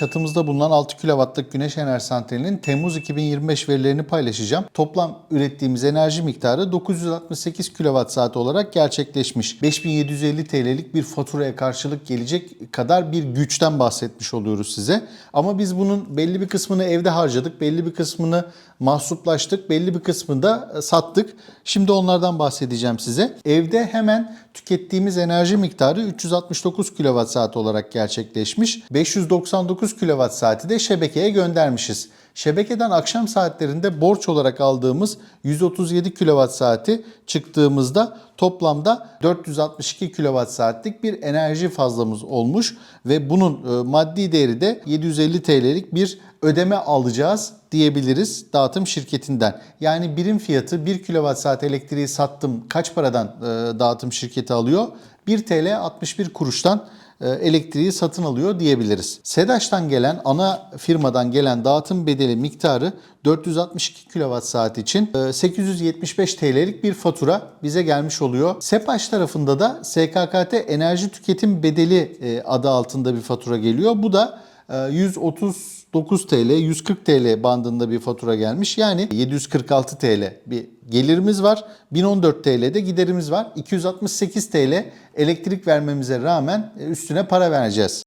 çatımızda bulunan 6 kW'lık güneş enerji santralinin Temmuz 2025 verilerini paylaşacağım. Toplam ürettiğimiz enerji miktarı 968 kWh olarak gerçekleşmiş. 5750 TL'lik bir faturaya karşılık gelecek kadar bir güçten bahsetmiş oluyoruz size. Ama biz bunun belli bir kısmını evde harcadık, belli bir kısmını mahsuplaştık, belli bir kısmını da e, sattık. Şimdi onlardan bahsedeceğim size. Evde hemen tükettiğimiz enerji miktarı 369 kWh olarak gerçekleşmiş. 599 kWh'i de şebekeye göndermişiz. Şebekeden akşam saatlerinde borç olarak aldığımız 137 kWh çıktığımızda toplamda 462 kWh'lik bir enerji fazlamız olmuş ve bunun e, maddi değeri de 750 TL'lik bir ödeme alacağız diyebiliriz dağıtım şirketinden. Yani birim fiyatı 1 kWh elektriği sattım kaç paradan e, dağıtım şirketi alıyor? 1 TL 61 kuruştan elektriği satın alıyor diyebiliriz. SEDAŞ'tan gelen ana firmadan gelen dağıtım bedeli miktarı 462 kWh için e, 875 TL'lik bir fatura bize gelmiş oluyor. SEPAŞ tarafında da SKKT enerji tüketim bedeli e, adı altında bir fatura geliyor. Bu da e, 139 TL, 140 TL bandında bir fatura gelmiş. Yani 746 TL bir gelirimiz var. 1014 TL'de giderimiz var. 268 TL elektrik vermemize rağmen e, üstüne para vereceğiz.